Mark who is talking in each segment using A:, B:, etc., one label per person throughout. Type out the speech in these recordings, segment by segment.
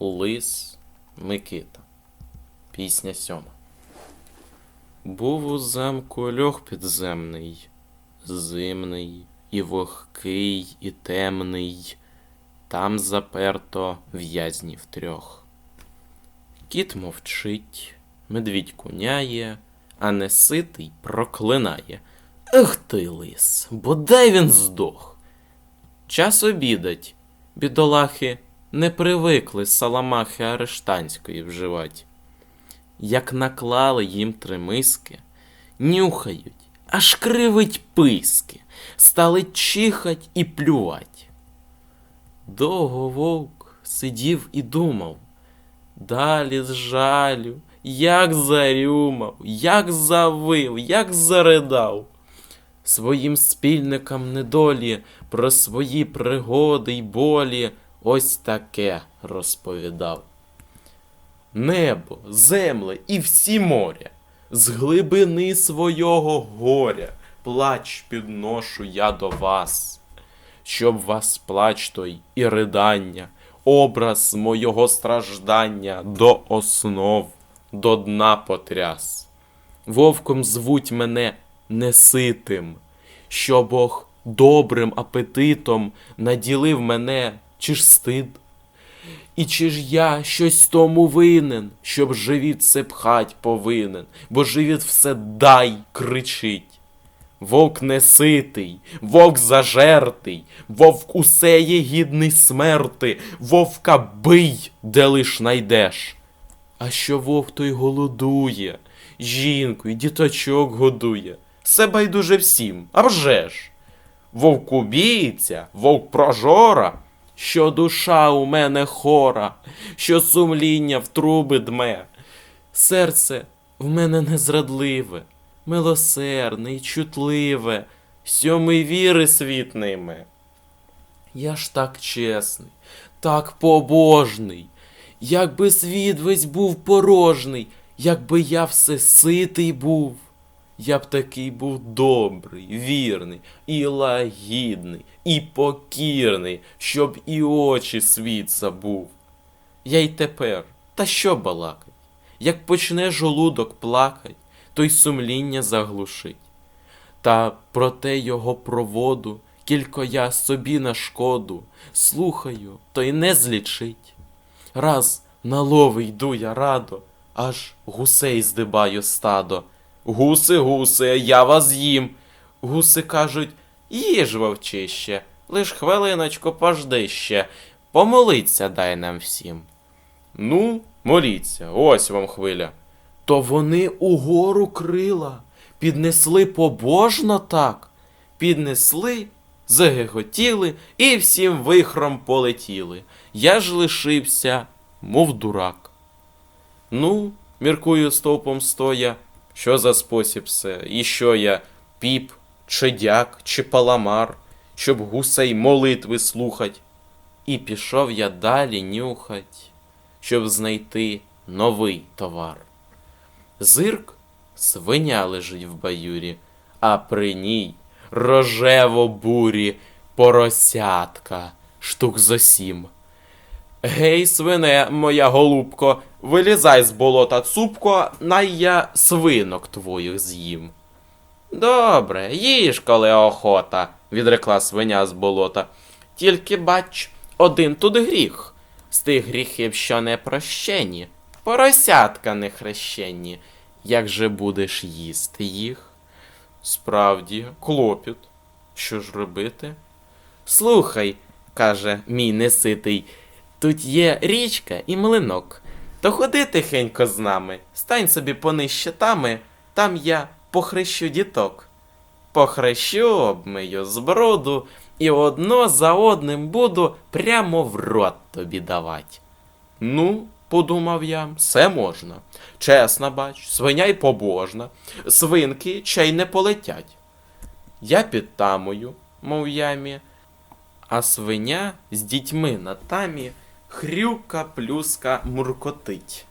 A: Лис Микита. Пісня сьома. Був у замку льох підземний, зимний, і вогкий, і темний. Там заперто в'язнів трьох. Кіт мовчить, медвідь куняє, а неситий проклинає. Ех ти, лис, бодай він здох. Час обідать, бідолахи не привикли саламахи арештанської вживать. Як наклали їм три миски, нюхають, аж кривить писки, стали чихать і плювать. Довго вовк сидів і думав, далі з жалю, як зарюмав, як завив, як заридав. Своїм спільникам недолі про свої пригоди й болі ось таке розповідав. Небо, земле і всі моря, з глибини свого горя плач підношу я до вас, щоб вас плач той і ридання, образ мого страждання до основ, до дна потряс. Вовком звуть мене неситим, що Бог добрим апетитом наділив мене, чи ж стид? І чи ж я щось тому винен, щоб живіт се пхать повинен, бо живіт все дай кричить. Вовк неситий, вовк зажертий, вовк усе є гідний смерти, вовка бий, де лиш найдеш. А що вовк той голодує, жінку і діточок годує, все байдуже всім, а вже ж. Вовк убійця, вовк прожора, що душа у мене хора, що сумління в труби дме. Серце в мене незрадливе, милосердне й чутливе, сьомий віри світ ними. Я ж так чесний, так побожний, якби світ весь був порожний, якби я все ситий був. Я б такий був добрий, вірний, і лагідний, і покірний, щоб і очі світ забув. Я й тепер, та що балакать? Як почне жолудок плакать, то й сумління заглушить. Та проте його проводу, кілько я собі на шкоду, слухаю, то й не злічить. Раз на лови йду я радо, аж гусей здибаю стадо. Гуси, гуси, я вас їм. Гуси кажуть, їж вовчище, лиш хвилиночку пожди ще, помолиться дай нам всім. Ну, моліться, ось вам хвиля. То вони угору крила, піднесли побожно так, піднесли, загеготіли і всім вихром полетіли. Я ж лишився, мов дурак. Ну, міркую стовпом стоя, що за спосіб все, і що я, піп, чи дяк, чи паламар, щоб гусей молитви слухать. І пішов я далі нюхать, щоб знайти новий товар. Зирк свиня лежить в баюрі, а при ній рожево бурі поросятка, штук зо сім. Гей, свине, моя голубко, вилізай з болота цупко, най я свинок твоїх з'їм. Добре, їж, коли охота, відрекла свиня з болота. Тільки бач, один тут гріх. З тих гріхів, що не прощені, поросятка не хрещені. Як же будеш їсти їх? Справді, клопіт. Що ж робити? Слухай, каже мій неситий, тут є річка і млинок. То ходи тихенько з нами, стань собі пониж щитами, там я похрещу діток. Похрещу, обмию з броду, і одно за одним буду прямо в рот тобі давать. Ну, подумав я, все можна. Чесна бач, свиня й побожна, свинки чай не полетять. Я під тамою, мов ямі, а свиня з дітьми на тамі хрюка плюска муркотить.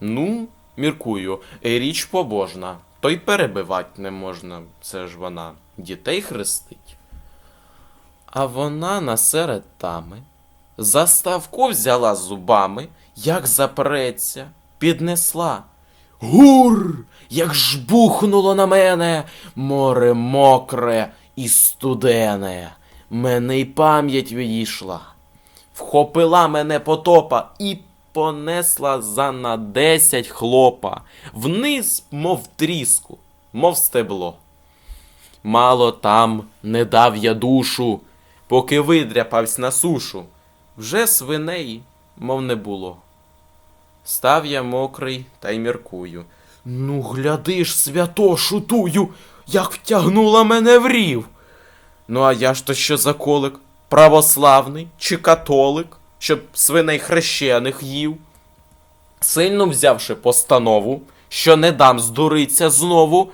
A: Ну, міркую, річ побожна, то й перебивать не можна, це ж вона дітей хрестить. А вона насеред тами, заставку взяла зубами як запреться, піднесла. Гур! Як жбухнуло на мене море мокре і студене. Мене й пам'ять відійшла. Вхопила мене потопа і понесла за на десять хлопа, вниз, мов тріску, мов стебло. Мало там не дав я душу, поки видряпавсь на сушу, вже свиней, мов не було. Став я мокрий та й міркую. Ну, гляди ж, свято, шутую, як втягнула мене в рів. Ну, а я ж то що за колик? Православний чи католик, щоб свиней хрещених їв? Сильно взявши постанову, що не дам здуриться знову,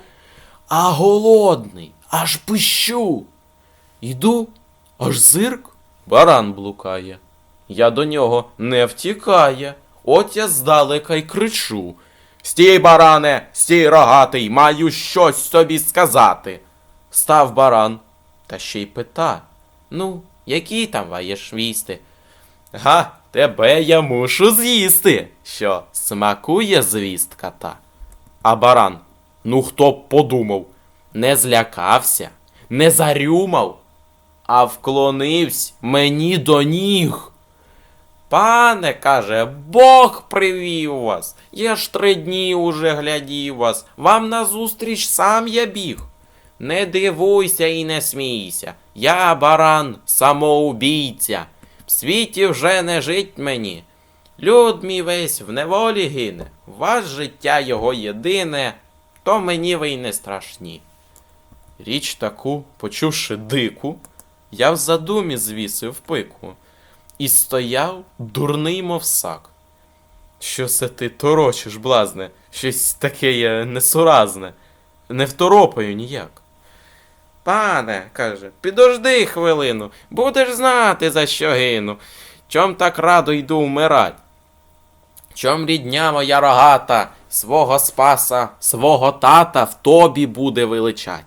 A: а голодний, аж пищу. Йду, аж зирк, баран блукає. Я до нього не втікає, от я здалека й кричу. Стій, баране, стій рогатий, маю щось тобі сказати. Став баран, та ще й пита. Ну, які там ваєш вісти? Га, тебе я мушу з'їсти. Що, смакує звістка та? А баран, ну хто б подумав, не злякався, не зарюмав, а вклонився мені до ніг. Пане, каже, Бог привів вас. Я ж три дні уже глядів вас. Вам назустріч сам я біг. Не дивуйся і не смійся. Я баран, самоубійця. В світі вже не жить мені. Люд мій весь в неволі гине. Вас життя його єдине, то мені ви й не страшні. Річ таку, почувши дику, я в задумі звісив пику і стояв дурний, мов сак. Що це ти торочиш, блазне? Щось таке несуразне. Не второпаю ніяк. Пане, каже, підожди хвилину, будеш знати, за що гину. Чом так радо йду вмирать? Чом рідня моя рогата, свого спаса, свого тата в тобі буде величать.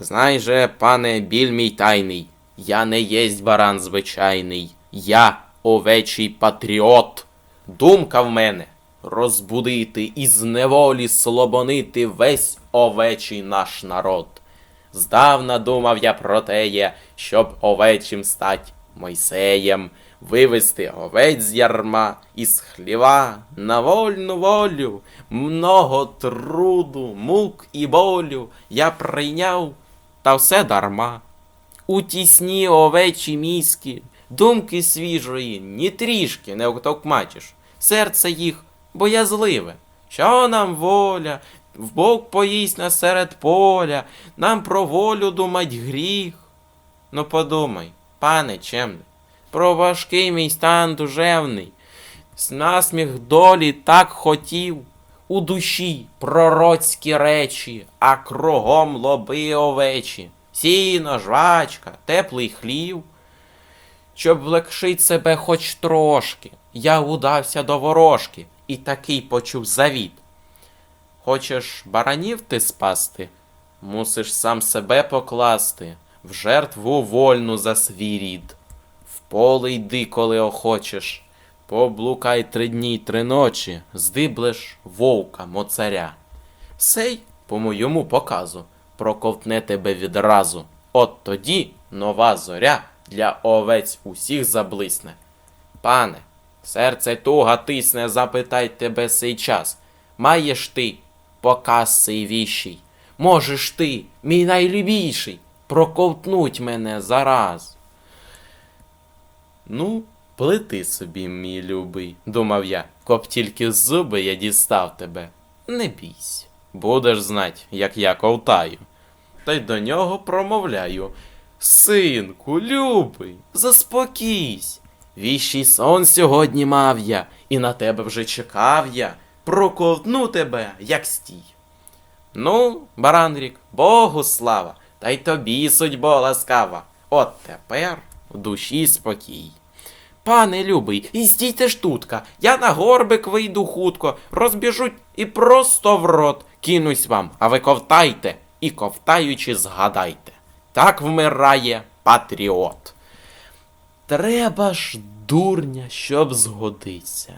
A: Знай же, пане, біль мій тайний, я не єсть баран звичайний, я овечий патріот. Думка в мене розбудити і з неволі слобонити весь овечий наш народ. Здавна думав я про теє, щоб овечим стать Мойсеєм, вивести овець з ярма із хліва на вольну волю, много труду, мук і болю я прийняв, та все дарма. У тісні овечі мізки, думки свіжої, ні трішки не отокмачиш. Серце їх боязливе. Що нам воля, вбок поїсть нас серед поля, нам про волю думать гріх. Ну подумай, пане чемний, про важкий мій стан душевний, з насміх долі так хотів, у душі пророцькі речі, а кругом лоби овечі, сіно, жвачка, теплий хлів. Щоб влегшить себе хоч трошки, я удався до ворожки і такий почув завіт. Хочеш баранів ти спасти, мусиш сам себе покласти в жертву вольну за свій рід. В поле йди, коли охочеш, поблукай три дні й три ночі, здиблеш вовка моцаря. Сей, по моєму показу, проковтне тебе відразу. От тоді нова зоря для овець усіх заблисне. Пане, серце туга тисне, запитай тебе сей час. Маєш ти показ сей віщий? Можеш ти, мій найлюбіший, проковтнуть мене зараз. Ну, плети собі, мій любий, думав я, коп тільки зуби я дістав тебе. Не бійся, будеш знать, як я ковтаю. Та й до нього промовляю. Синку, любий, заспокійсь. Віщий сон сьогодні мав я, і на тебе вже чекав я. Проковтну тебе, як стій. Ну, Баранрік, Богу слава, та й тобі судьбо ласкава. От тепер в душі спокій. Пане любий, і стійте ж тутка, я на горбик вийду хутко, розбіжуть і просто в рот кинусь вам, а ви ковтайте і ковтаючи згадайте. Так вмирає патріот. Треба ж, дурня, щоб згодиться.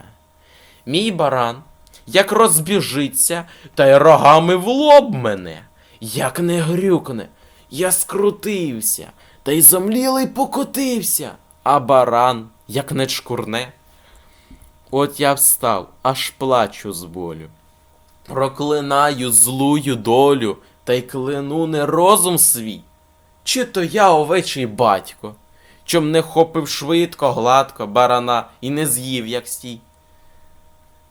A: мій баран, як розбіжиться, та й рогами в лоб мене, як не грюкне, я скрутився, та й зомлілий покотився, а баран, як не чкурне. От я встав, аж плачу з болю. Проклинаю злую долю, та й клину не розум свій. Чи то я овечий батько, чом не хопив швидко, гладко барана і не з'їв, як стій.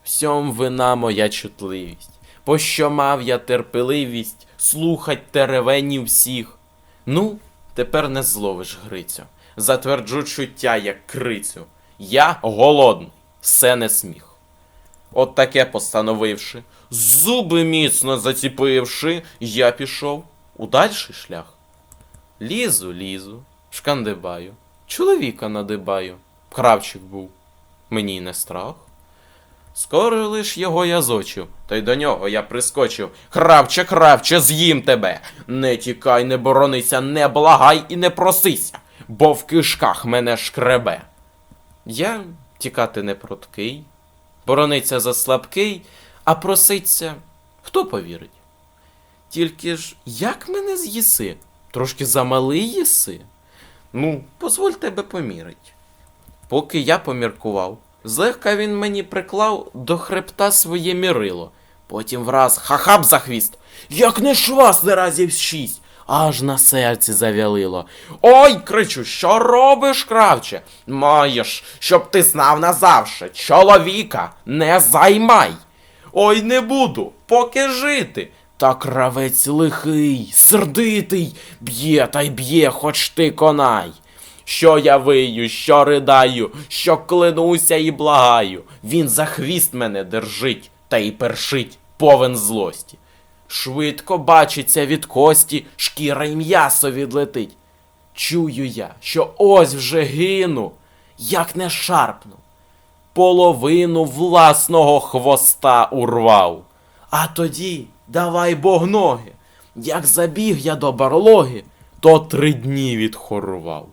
A: Всьом вина моя чутливість, пощо мав я терпеливість слухать теревенів всіх. Ну, тепер не зловиш Грицю, затверджу чуття, як крицю. Я голодний, все не сміх. От таке постановивши, зуби міцно заціпивши, я пішов у дальший шлях. Лізу, лізу, шкандибаю, чоловіка надибаю. Кравчик був, мені не страх. Скоро лиш його я зочив, та й до нього я прискочив. Кравче, кравче, з'їм тебе. Не тікай, не боронися, не благай і не просися, бо в кишках мене шкребе. Я тікати не проткий, борониться за слабкий, а проситься, хто повірить? Тільки ж як мене з'їси? Трошки замалий їси? Ну, позволь тебе помірить. Поки я поміркував, злегка він мені приклав до хребта своє мірило. Потім враз хахап за хвіст. Як не швас не разів шість. Аж на серці завялило. Ой, кричу, що робиш, кравче? Маєш, щоб ти знав назавше, чоловіка не займай. Ой, не буду, поки жити. Та кравець лихий, сердитий, б'є та й б'є, хоч ти конай. Що я вию, що ридаю, що клянуся і благаю. Він за хвіст мене держить та й першить, повен злості. Швидко бачиться від кості, шкіра й м'ясо відлетить. Чую я, що ось вже гину, як не шарпну. Половину власного хвоста урвав. А тоді давай бог ноги. Як забіг я до барлоги, то три дні відхорував.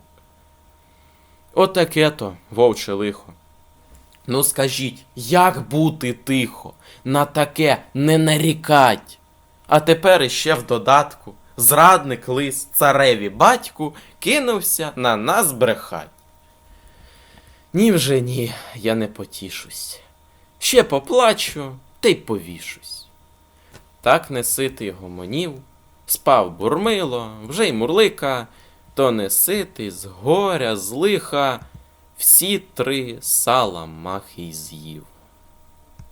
A: Отаке то, вовче лихо. Ну скажіть, як бути тихо, на таке не нарікать? А тепер іще в додатку зрадник лис цареві батьку кинувся на нас брехать. Ні вже ні, я не потішусь. Ще поплачу, та й повішусь. Так неситий гомонів, спав бурмило, вже й мурлика, то неситий з горя, з лиха, всі три сала махи з'їв.